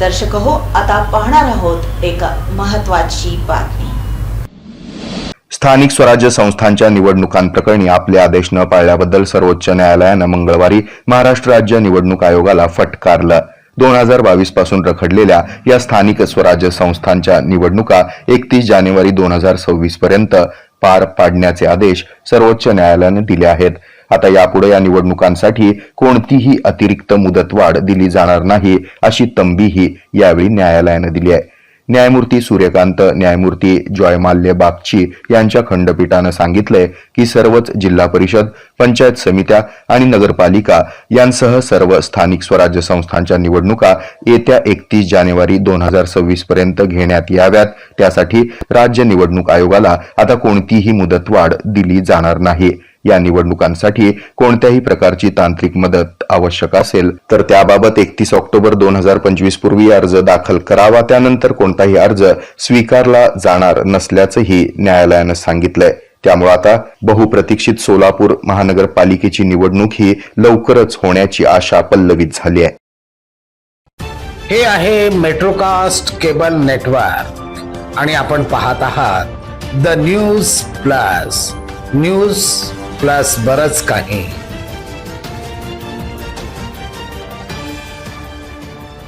दर्शक हो आता पाहणार आहोत एक महत्वाची बातमी. स्थानिक स्वराज्य संस्थांच्या निवडणुकांप्रकरणी आपले आदेश न पाळल्याबद्दल सर्वोच्च न्यायालयानं मंगळवारी महाराष्ट्र राज्य निवडणूक आयोगाला फटकारलं. दोन हजार बावीसपासून रखडलेल्या या स्थानिक स्वराज्य संस्थांच्या निवडणुका एकतीस जानेवारी दोन हजार सव्वीस पर्यंत पार पाडण्याचे आदेश सर्वोच्च न्यायालयाने दिले आहेत. आता यापुढे या निवडणुकांसाठी कोणतीही अतिरिक्त मुदतवाढ दिली जाणार नाही अशी तंबीही यावेळी न्यायालयानं दिली आहे. न्यायमूर्ती सूर्यकांत न्यायमूर्ती जॉयमाल्य बागची यांच्या खंडपीठानं सांगितलंय की सर्वच जिल्हा परिषद पंचायत समित्या आणि नगरपालिका यांसह सर्व स्थानिक स्वराज्य संस्थांच्या निवडणुका येत्या एकतीस जानेवारी दोन हजार सव्वीस पर्यंत घेण्यात याव्यात. त्यासाठी राज्य निवडणूक आयोगाला आता कोणतीही मुदतवाढ दिली जाणार नाही. या निवडणुकांसाठी कोणत्याही प्रकारची तांत्रिक मदत आवश्यक असेल तर त्याबाबत एकतीस ऑक्टोबर दोन हजार पंचवीस पूर्वी अर्ज दाखल करावा त्यानंतर कोणताही अर्ज स्वीकारला जाणार नसल्याचंही न्यायालयानं सांगितलंय. त्यामुळे आता बहुप्रतीक्षित सोलापूर महानगरपालिकेची निवडणूक ही लवकरच होण्याची आशा पल्लवित झाली आहे. हे आहे मेट्रोकास्ट केबल नेटवर्क. आणि आपण पाहत आहात the news plus. News plus बरंच काही.